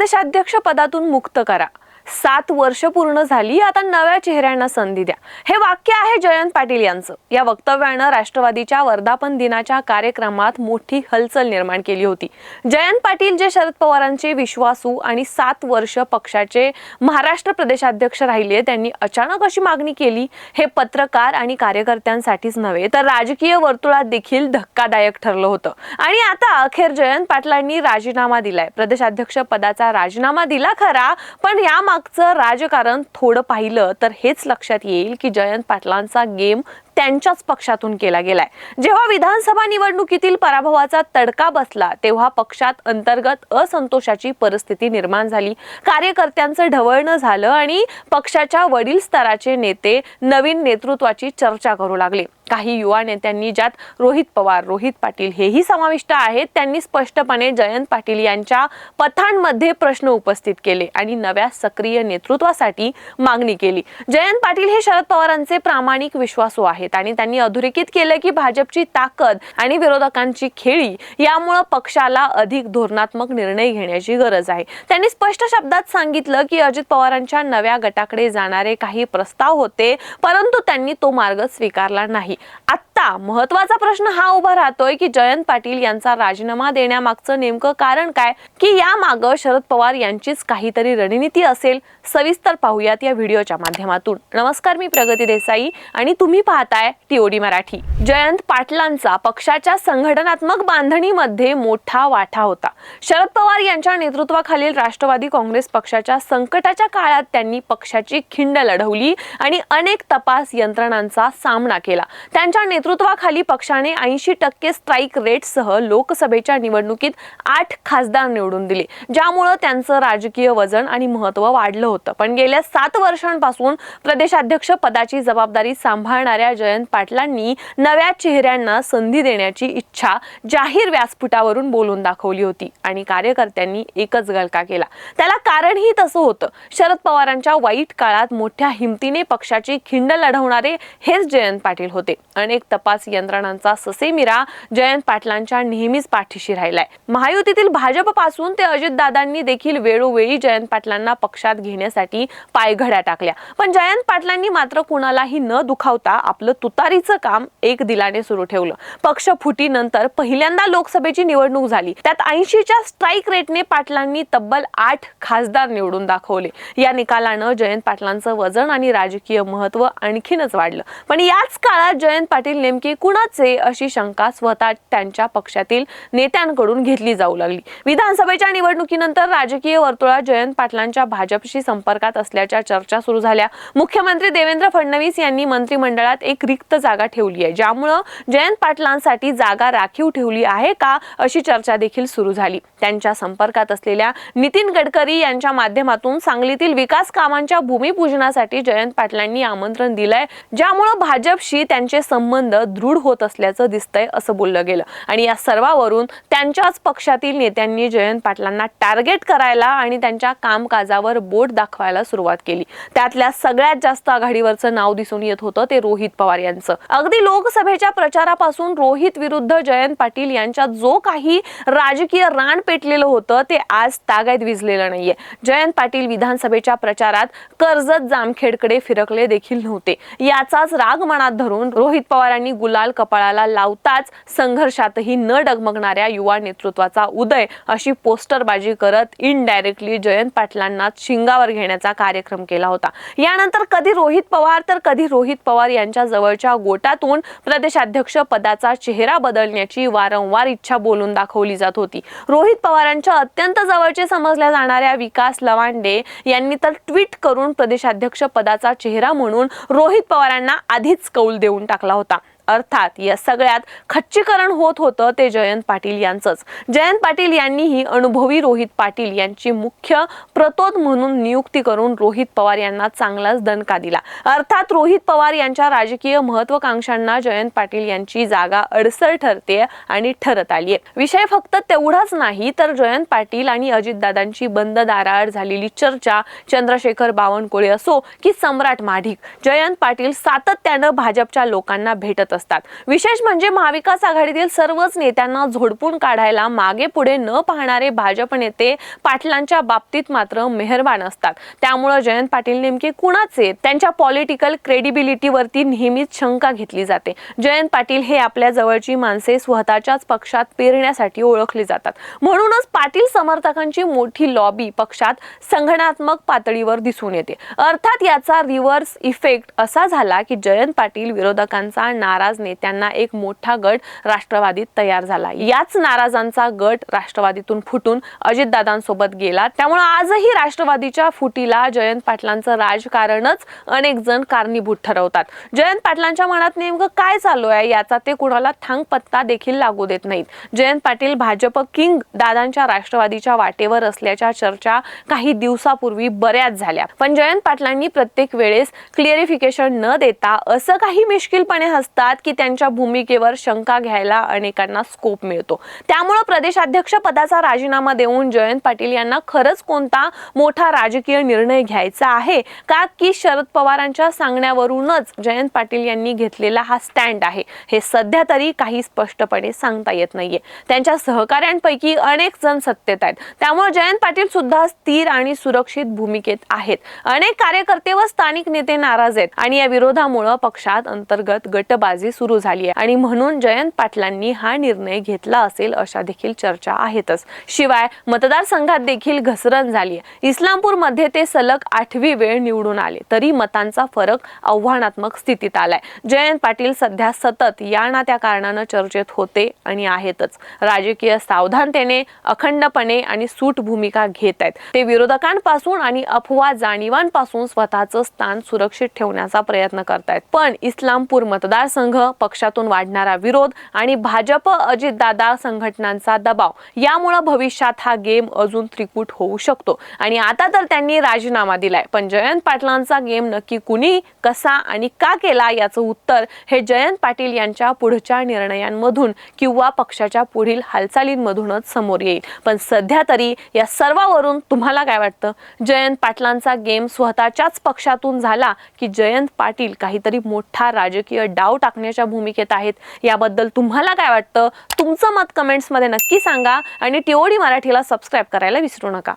प्रदेशाध्यक्ष पदातून मुक्त करा. सात वर्ष पूर्ण झाली आता नव्या चेहऱ्यांना संधी द्या. हे वाक्य आहे जयंत पाटील यांचं. या वक्तव्यानं राष्ट्रवादीच्या वर्धापन दिनाच्या कार्यक्रमात मोठी हलचल निर्माण केली होती. जयंत पाटील जे शरद पवारांचे विश्वासू आणि सात वर्ष पक्षाचे महाराष्ट्र प्रदेशाध्यक्ष राहिले त्यांनी अचानक अशी मागणी केली हे पत्रकार आणि कार्यकर्त्यांसाठीच नव्हे तर राजकीय वर्तुळात देखील धक्कादायक ठरलं होतं. आणि आता अखेर जयंत पाटलांनी राजीनामा दिलाय. प्रदेशाध्यक्ष पदाचा राजीनामा दिला खरा पण या मागचं राजकारण थोडं पाहिलं तर हेच लक्षात येईल की जयंत पाटलांचा गेम त्यांच्याच पक्षातून केला गेलाय. जेव्हा विधानसभा निवडणुकीतील पराभवाचा तडका बसला तेव्हा पक्षात अंतर्गत असंतोषाची परिस्थिती निर्माण झाली. कार्यकर्त्यांचं ढवळणं झालं आणि पक्षाच्या वडील स्तराचे नेते नवीन नेतृत्वाची चर्चा करू लागले. काही युवा नेत्यांनी ज्यात रोहित पवार रोहित पाटील हेही समाविष्ट आहेत त्यांनी स्पष्टपणे जयंत पाटील यांच्या पथांमध्ये प्रश्न उपस्थित केले आणि नव्या सक्रिय नेतृत्वासाठी मागणी केली. जयंत पाटील हे शरद पवारांचे प्रामाणिक विश्वासू आहेत. आणि त्यांनी अधोरेखित केलं की भाजपची ताकद आणि विरोधकांची खेळी यामुळे पक्षाला अधिक धोरणात्मक निर्णय घेण्याची गरज आहे. त्यांनी स्पष्ट शब्दात सांगितलं की अजित पवारांच्या नव्या गटाकडे जाणारे काही प्रस्ताव होते परंतु त्यांनी तो मार्ग स्वीकारला नाही. आत्ता महत्त्वाचा प्रश्न हा उभा राहतोय की जयंत पाटील यांचा राजीनामा देण्यामागचं नेमकं कारण काय? की या माग शरद पवार यांचीच काहीतरी रणनीती असेल? सविस्तर पाहूयात या व्हिडिओच्या माध्यमातून. नमस्कार मी प्रगती देसाई आणि तुम्ही पाहताय टीओडी मराठी. जयंत पाटलांचा पक्षाच्या संघटनात्मक बांधणीमध्ये मोठा वाटा होता. शरद पवार यांच्या नेतृत्वाखालील राष्ट्रवादी काँग्रेस पक्षाच्या संकटाच्या काळात त्यांनी पक्षाची खिंड लढवली आणि अनेक तपास यंत्रणांचा सामना केला. त्यांच्या नेतृत्वाखाली पक्षाने ऐंशी टक्के स्ट्राईक रेटसह लोकसभेच्या निवडणुकीत आठ खासदार निवडून दिले. ज्यामुळं त्यांचं राजकीय वजन आणि महत्त्व वाढलं होतं. पण गेल्या सात वर्षांपासून प्रदेशाध्यक्ष पदाची जबाबदारी सांभाळणाऱ्या जयंत पाटलांनी नव्या चेहऱ्यांना संधी देण्याची इच्छा जाहीर व्यासपीठावरून बोलून दाखवली होती आणि कार्यकर्त्यांनी एकच गलका केला. त्याला कारणही तसं होतं. शरद पवारांच्या वाईट काळात मोठ्या हिमतीने पक्षाची खिंड लढवणारे हेच जयंत पाटील होते. अनेक तपास यंत्रणांचा ससेमिरा जयंत पाटलांच्या नेहमीच पाठीशी राहिलाय. महायुतीतील भाजपपासून ते अजितदादांनी देखील वेळोवेळी जयंत पाटलांना पक्षात घेण्यासाठी पायघड्या टाकल्या. पण जयंत पाटलांनी मात्र कुणालाही न दुखावता आपलं तुतारीचं काम एक दिलाने सुरू ठेवलं. पक्ष फुटीनंतर पहिल्यांदा लोकसभेची निवडणूक झाली. त्यात ऐंशीच्या स्ट्राईक रेटने पाटलांनी तब्बल आठ खासदार निवडून दाखवले. या निकालानं जयंत पाटलांचं वजन आणि राजकीय महत्त्व आणखीनच वाढलं. पण याच काळात जयंत पाटील नेमके कुणाचे अशी शंका स्वतः त्यांच्या पक्षातील नेत्यांकडून घेतली जाऊ लागली. विधानसभेच्या निवडणुकीनंतर राजकीय वर्तुळात जयंत पाटलांच्या भाजपशी संपर्कात असल्याच्या चर्चा सुरू झाल्या. मुख्यमंत्री देवेंद्र फडणवीस यांनी मंत्रिमंडळात एक रिक्त जागा ठेवली आहे. ज्यामुळं जयंत पाटलांसाठी जागा राखीव ठेवली आहे का अशी चर्चा देखील सुरू झाली. त्यांच्या संपर्कात असलेल्या नितीन गडकरी यांच्या माध्यमातून सांगलीतील विकास कामांच्या भूमिपूजनासाठी जयंत पाटलांनी आमंत्रण दिलंय. ज्यामुळं भाजपशी त्यांचे संबंध दृढ होत असल्याचं दिसतंय असं बोललं गेलं. आणि या सर्वावरून त्यांच्याच पक्षातील नेत्यांनी जयंत पाटलांना टार्गेट करायला आणि त्यांच्या कामकाजावर बोट दाखवायला सुरुवात केली. त्यातल्या सगळ्यात जास्त आघाडीवरचं नाव दिसून येत होतं ते रोहित पवार. यांचं. अगदी लोकसभेच्या प्रचारापासून रोहित विरुद्ध जयंत पाटील यांच्यात जो काही राजकीय रान पेटलेलं होतं ते आज तागायत विजलेलं नाहीये. जयंत पाटील विधानसभेच्या प्रचारात कर्जत जामखेडकडे फिरकले देखील नव्हते. याचाच राग मनात धरून रोहित पवारांनी गुलाल कपाळाला लावताच संघर्षातही न डगमगणाऱ्या युवा नेतृत्वाचा उदय अशी पोस्टरबाजी करत इनडायरेक्टली जयंत पाटलांना शिंगावर घेण्याचा कार्यक्रम केला होता. यानंतर कधी रोहित पवार तर कधी रोहित पवार यांच्या जवळच्या गोटातून प्रदेशाध्यक्ष पदाचा चेहरा बदलण्याची वारंवार इच्छा बोलून दाखवली जात होती. रोहित पवारांच्या अत्यंत जवळचे समजल्या जाणाऱ्या विकास लवांडे यांनी तर ट्विट करून प्रदेशाध्यक्ष पदाचा चेहरा म्हणून रोहित पवारांना आधीच कौल देऊन टाकला होता. अर्थात या सगळ्यात खच्चीकरण होत होतं ते जयंत पाटील यांचंच. जयंत पाटील यांनीही अनुभवी रोहित पाटील यांची मुख्य प्रतोद म्हणून नियुक्ती करून रोहित पवार यांना चांगलाच दणका दिला. अर्थात रोहित पवार यांच्या राजकीय महत्वाकांक्षांना जयंत पाटील यांची जागा अडसर ठरते आणि ठरत आली आहे विषय फक्त तेवढाच नाही तर जयंत पाटील आणि अजितदादांची बंद दाराआड झालेली चर्चा चंद्रशेखर बावनकुळे असो की सम्राट माढिक जयंत पाटील सातत्यानं भाजपच्या लोकांना भेटत असतात. विशेष म्हणजे महाविकास आघाडीतील सर्वच नेत्यांना झोडपून काढायला मागे पुढे न पाहणारे भाजप नेते पाटलांच्या बाबतीत मात्र मेहरबान असतात. त्यामुळे जयंत पाटील नेमके कुणाचे त्यांच्या पॉलिटिकल क्रेडिबिलिटीवरती नेहमीच शंका घेतली जाते. जयंत पाटील हे आपल्या जवळची माणसे स्वतःच्याच पक्षात पेरण्यासाठी ओळखली जातात. म्हणूनच पाटील समर्थकांची मोठी लॉबी पक्षात संघटनात्मक पातळीवर दिसून येते. अर्थात याचा रिव्हर्स इफेक्ट असा झाला की जयंत पाटील विरोधकांचा नाराज नेत्यांना एक मोठा गट राष्ट्रवादीत तयार झाला. याच नाराजांचा गट राष्ट्रवादीतून फुटून अजितदादांसोबत गेला. त्यामुळे आजही राष्ट्रवादीच्या फुटीला जयंत पाटलांचं राजकारणच अनेक जण कारणीभूत ठरवतात. जयंत पाटलांच्या मनात नेमकं काय चालू आहे याचा ते कुणाला थांग पत्ता देखील लागू देत नाहीत. जयंत पाटील भाजप किंग दादांच्या राष्ट्रवादीच्या वाटेवर असल्याच्या चर्चा काही दिवसापूर्वी बऱ्याच झाल्या. पण जयंत पाटलांनी प्रत्येक वेळेस क्लिअरिफिकेशन न देता असं काही मिश्किलपणे हसतात की त्यांच्या भूमिकेवर शंका घ्यायला अनेकांना स्कोप मिळतो. त्यामुळे प्रदेशाध्यक्ष पदाचा राजीनामा देऊन जयंत पाटील यांना खरंच कोणता मोठा राजकीय निर्णय घ्यायचा आहे? का की शरद पवारांच्या सांगण्यावरूनच जयंत पाटील यांनी घेतलेला हा स्टँड आहे? हे सध्या तरी काही स्पष्टपणे सांगता येत नाहीये. त्यांच्या सहकाऱ्यांपैकी अनेक जण सत्तेत आहेत. त्यामुळे जयंत पाटील सुद्धा स्थिर आणि सुरक्षित भूमिकेत आहेत. अनेक कार्यकर्ते व स्थानिक नेते नाराज आहेत आणि या विरोधामुळे पक्षात अंतर्गत गटबाजी सुरू झाली आहे. आणि म्हणून जयंत पाटलांनी हा निर्णय घेतला असेल अशा देखील चर्चा आहेतच. शिवाय मतदारसंघात देखील घसरण झाली आहे. इस्लामपूरमध्ये ते सलग आठवी वेळ निवडून आले तरी मतांचा फरक आव्हानात्मक स्थितीत आलाय. जयंत पाटील सध्या सतत या ना त्या कारणानं चर्चेत होते आणि आहेतच. राजकीय सावधानतेने अखंडपणे आणि सूट भूमिका घेत आहेत. ते विरोधकांपासून आणि अफवा जाणीवांपासून स्वतःचं स्थान सुरक्षित ठेवण्याचा प्रयत्न करतायत. पण इस्लामपूर मतदारसंघ पक्षातून वाढणारा विरोध आणि भाजप अजितदादा संघटनांचा दबाव. यामुळे भविष्यात हा गेम अजून त्रिकूट होऊ शकतो. आणि आता तर त्यांनी राजीनामा दिलाय. पण जयंत पाटलांचा गेम नक्की कुणी कसा आणि का केला याचं उत्तर हे जयंत पाटील यांच्या पुढच्या निर्णयांमधून किंवा पक्षाच्या पुढील हालचालींमधूनच समोर येईल. पण सध्या तरी या सर्वावरून तुम्हाला काय वाटतं? जयंत पाटलांचा गेम स्वतःच्याच पक्षातून झाला की जयंत पाटील काहीतरी मोठा राजकीय डाव टाकण्याच्या भूमिकेत आहेत. याबद्दल तुम्हाला काय वाटतं? तुमचं मत कमेंट्समध्ये नक्की सांगा आणि टीओडी मराठीला सबस्क्राईब करायला विसरू नका.